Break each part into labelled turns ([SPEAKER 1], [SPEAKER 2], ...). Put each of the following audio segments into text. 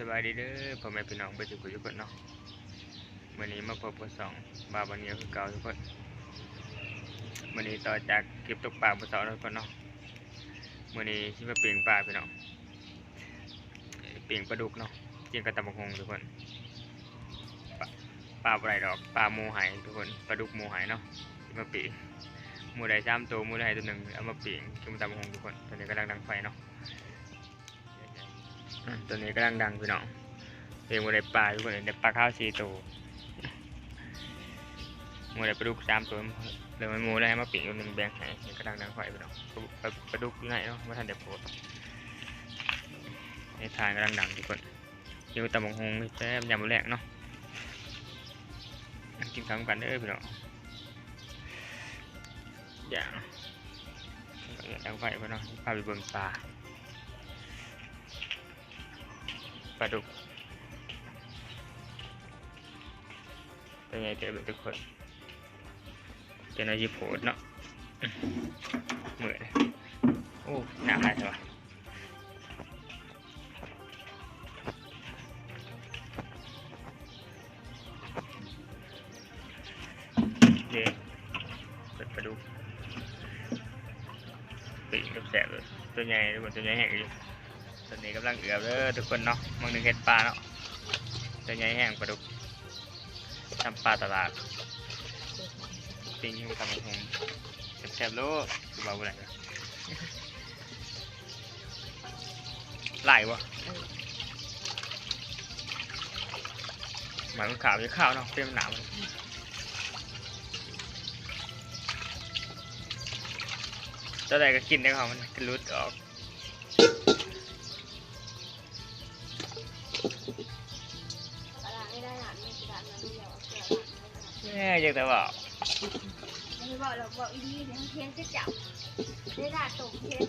[SPEAKER 1] สบายดีเด้อพ่อแม่พี่น้องเพื่อนทุกคนทุกคนเนาะวันนี้มาพบกับสองบาบันเนียคือเก่าทุกคนวันนี้ต่อจากคลิปตกปลาบนเสาทุกคนเนาะวันนี้ที่มาเปลี่ยงปลาพี่น้องเปลี่ยงปลาดุกเนาะเจียงกระตำบักงทุกคนปลาปลาอะไรดอกปลาหมูหายทุกคนปลาดุกหมูหายเนาะที่มาเปลี่ยงหมูใดสามตัวหมูใดตัวหนึ่งเอามาเปลี่ยงกินตำบักงทุกคนตอนนี้กำลังดังไฟเนาะ ตัวนี้กำลังดังพี่น้องเพลงวันในปลาทุกคนในปลาข้าวสี่ตัวมูในปลาดุกสามตัวเดี๋ยวมันมูได้มาปิ่งตัวหนึ่งแบงให้นี่กำลังดังไฟพี่น้องปลาดุกอยู่ไหนเนาะว่าทันเดี๋ยวโพสต์ในทางกำลังดังทุกคนคิวตำบังฮงแซ่บยำมื้อแรกเนาะกินข้าวกันเด้อพี่น้องอย่างดังไฟพี่น้องพาไปเบิ่งปลา ปลาดุก เป็นไงเจอทุกคนเจอในยีโพดเนาะเหมือนโอ้หนาหายใช่ปะเด็เป็นปลาดุกปีกแสบๆเลยตัวใหญ่ทุกคนตัวใหญ่แห้งอยู่ ตอนนี้กำลังเอือบเด้อทุกคนเนาะมองหนึ่งเห็ดปลาเนาะตัวใหญ่แห้งปลาดุกทำปลาตลาดปิ้งยุ่งทำมันคงแซ่บๆโลดคือเบาอะไรกันไหลายวะหมายมันขาวจะข้าวเนาะเปรี้ยวหนามนตัวใดก็กินได้ของมันก็รุดออก
[SPEAKER 2] น
[SPEAKER 1] แม่อยากแต่บอก
[SPEAKER 2] ไม่บอกหรอกบอกอีนี่เนี่ยเทียนจะจับได้ด่าตกเทียน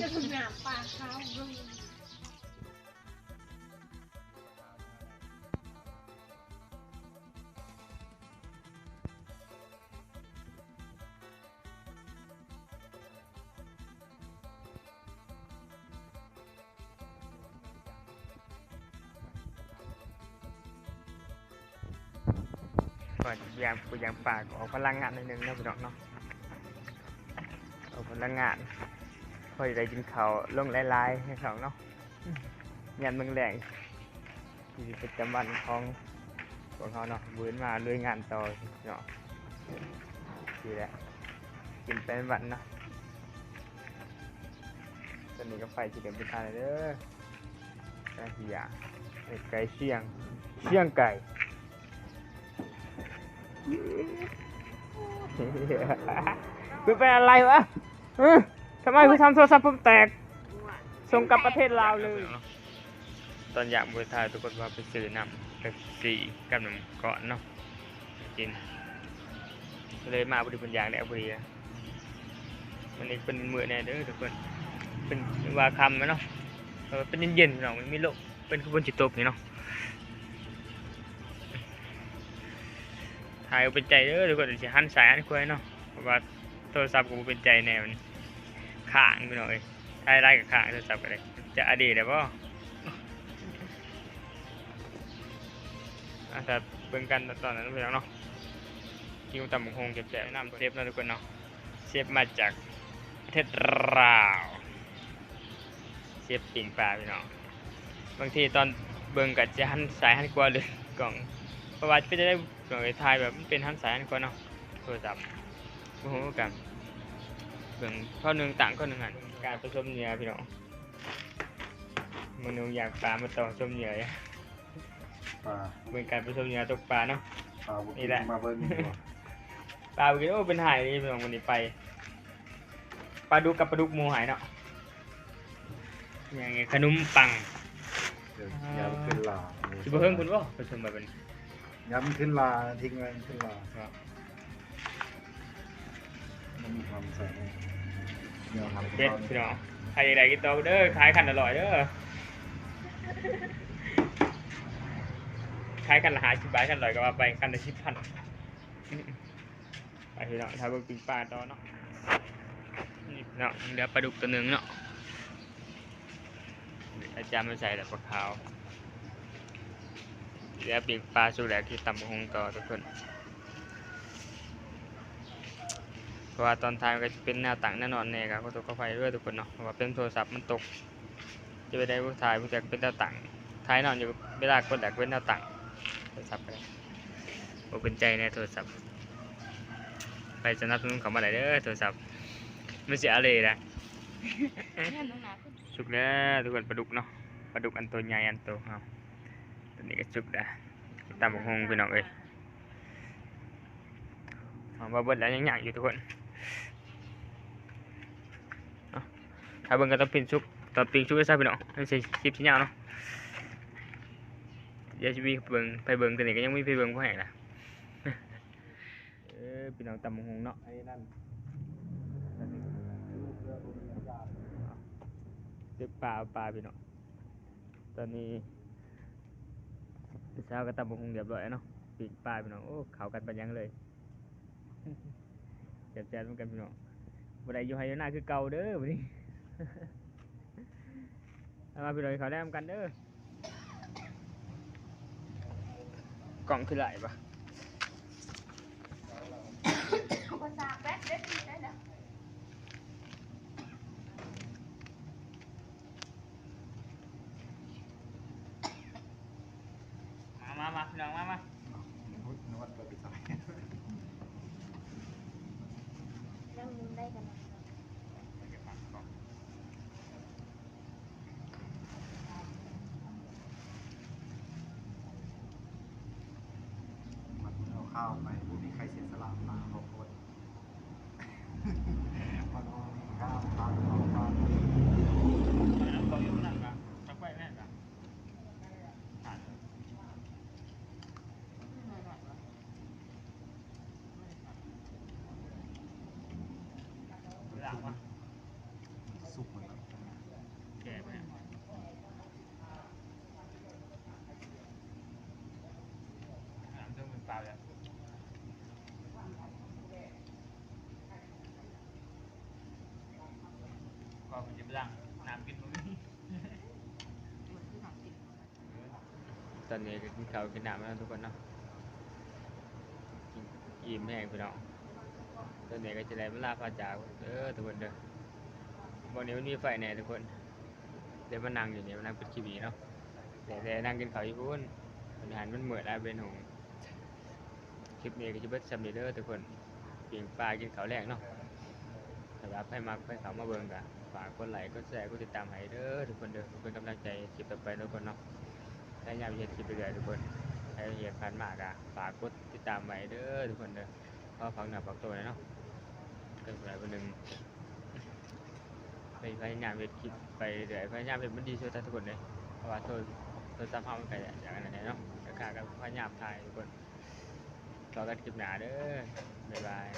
[SPEAKER 2] จะทำหนามปลาเขาด้วย
[SPEAKER 1] ก่อนยามกูยามปากออกพลังงานหนิดนึงนะพี่น้องเนาะออกพลังงานพอจะได้กินข้าลงลายๆให้เขาเนาะงานเมืองแรงที่ประจำวันของของเขาเนาะบืนมาลุยงานต่อเนาะดีแหละกินเป็นวันเนาะตอนนี้ก็ไฟจีเดียมไปทานเลยเด้อไก่ที่อยางไก่เชียงเชียงไก่ คุณเป็นอะไรวะทำไมคุณทำโทรศัพท์ผมแตก ส่งกลับประเทศลาวเลย ตอนอยากบริทายทุกคนว่าไปซื้อน้ำเป๊ปซี่กับน้ำก่อนเนาะกิน เลยมาบริบรรยางได้บริอะวันนี้เป็นมือแน่เด้อทุกคน เป็นว่าคำนะเนาะเป็นเย็นๆเนาะมันมีโลกเป็นขบวนจิตตกนี่เนาะ ถ่ายเอาเป็นใจเด้อทุกคนจะหันสายหันควยเนาะเพราะว่าโทรศัพท์กูเป็นใจแนวมันข้างไปหน่อยถ่ายไล่กับข้างโทรศัพท์ก็ได้จะอดีตได้ป่อาจจะเบิ่งกันตอนนั้นพี่น้องเนาะคิวตำบักหงเก็บแสบน้ำเซฟนะทุกคนเนาะเซฟมาจากประเทศลาวเซฟปิ่งปลาพี่น้องบางทีตอนเบิ่งกับจะหันสายหันกว่าเลยกล่อง เพราะว่าจะได้กล่องไอ้ทายแบบมันเป็นหันสายหันกว่าเนาะโทรศัพท์โอ้โหกันเบิ่งข้อหนึ่งต่างข้อหนึ่งหันการผสมเหยื่อพี่น้องมนุษย์อยากปลามาต่อผสมเหยื่อ
[SPEAKER 3] ปลา
[SPEAKER 1] เบิ่งการผสมเหยื่อตกปลาเนาะ
[SPEAKER 3] ปลาบุก
[SPEAKER 1] นี่แหละ
[SPEAKER 3] มาเบิ้งดีกว่า
[SPEAKER 1] ปลาวิโอเป็นหายนี่พี่น้องวันนี้ไปปลาดุกกับปลาดุกหมูหายเนาะอย่างไงขนมปัง
[SPEAKER 3] เดี๋ยวยำขึ้นลา
[SPEAKER 1] สิบ่เพิ่งคุณว่าผสมแบบนี้
[SPEAKER 3] ยำขึ้นลาทิ้งไว้ขึ้นลา
[SPEAKER 1] ครับ
[SPEAKER 3] มันมีความใส่เดี๋ยวทำ
[SPEAKER 1] เด็ดพี่น้องใครอยากได้กินโตเด้อขายขันอร่อยเด้อขายขันละหาสิบบาทขันอร่อยก็ว่าไปขันละสิบพันไปพี่น้องถ้าเบิ่งปิ้งปลาต่อเนาะนี่พี่น้องเดี๋ยวปลาดุกตัวหนึ่งเนาะไอ้อาจารย์มาใส่แต่ปลาขาว แล้วปีกปลาสุดแหลกที่ตำบักหงต่อทุกคนเพราะว่าตอนท้ายมันก็จะเป็นแนวตั้งแน่นอนเนี่ยครับก็ตัวก็ไฟด้วยทุกคนเนาะเพราะว่าเป็นโทรศัพท์มันตก จะไปได้ผู้ถ่ายผู้แจกเป็นแนวตั้งท้ายนอนอยู่เวลากดแหลกเป็นแนวตั้งโทรศัพท์ไปเลยบ่เป็นใจในโทรศัพท์ไปสนับสนุนเขามาได้เด้อโทรศัพท์มันเสียอะไรนะ
[SPEAKER 2] เนี่ยน้องหนาขึ้น
[SPEAKER 1] สุกแล้วทุกคนปลาดุกเนาะปลาดุกอันตัวใหญ่อันโตเอา ตัวนี้ก็สุกแล้ตามบกฮงพี่น้องเอ้ยเอาว่าเบิดแล้วยังอยากอยู่ทุกคนถ้าเบิ่งก็ต้องปินสุกตอนปิงสุกก็ทราบพี่น้องไม่ใช่คลิปชิ้นยาวเนาะเดี๋ยวจะมีเบิ่งไปเบิ่งตัวนี้ก็ยังไม่ไปเบิ่งเพราะแห้งนะเออพี่น้องตำบกฮงเนาะ
[SPEAKER 3] ไอ้นั่น
[SPEAKER 1] เด็กปลาปลาพี่น้องตอนนี้ พี่สาวก็ตำบักคงเรียบร้อยเนาะปีกปลาพี่น้องโอ้เขากันปัญญังเลยแซ่บๆเหมือนกันพี่น้องบ่ไดอยู่ไฮยูน้าคือเก่าเด้อบัดนี้มาพี่น้องเขาแลมกันเด้อกล่องคือไหลปะ
[SPEAKER 2] คนตาแป๊ดเด็ดดีได้แล้ว
[SPEAKER 1] มามามาพี่ น้องมามา
[SPEAKER 3] พุทธนวัดเปิดปิดสาย
[SPEAKER 2] ยังมุนได้กันนะ
[SPEAKER 3] มันเอาข้าวไปผู้มีใครเสียสละมาหกคนมันเอาข้าวปลาอาปลา
[SPEAKER 1] น้ำกล่องอยู่นั่นกะจักไว้แม่นกะผ่านหลังวะ
[SPEAKER 3] สุกเหมือนกัน
[SPEAKER 1] แก่ไปเนี่ยน้ำเท่ามือเปล่าเลย ก็มันจะไปล้างน้ำกินตรงนี้ตอนนี้ก็กินข้าวกินน้ำแล้วทุกคนเนาะกินอิ่มแห้งพี่น้องตอนนี้ก็จะได้เวลาพาจากเออทุกคนเด้อวันนี้มันมีไฟแน่ทุกคนเดี๋ยวมานั่งอยู่เนี่ยมานั่งเปิดคลิปนี้เนาะเดี๋ยวนั่งกินข้าวญี่ปุ่นอาหารมันเหมือนแล้วเป็นหงคลิปนี้ก็จะเบิดสำเร็จเด้อทุกคนปิงปลากินข้าวแรกเนาะถ้าอยากให้มาให้เขามาเบิ่งกะ ฝากกดไลค์กดแชร์กดติดตามให้เด้อทุกคนเด้อเป็นกำลังใจคลิปต่อไปทุกคนเนาะถ้ายากเห็นคลิปไปเรื่อยทุกคนถ้าเห็นผ่านมากอะฝากกดติดตามไว้เด้อทุกคนเด้อพราะฟังหน้าฟังตัวเลยเนาะก็สำหรับคนหนึ่งไปพยายามเฮ็ดคลิปไปเรื่อยพยายามเฮ็ดมันดีสุดท้ายทุกคนเลยเพราะว่าโทรโทรศัพมันก็อย่างนั้นเนาะก็ค่าก็พยายามถ่ายทุกคนรอกันคลิปหนาเด้อบ๊ายบาย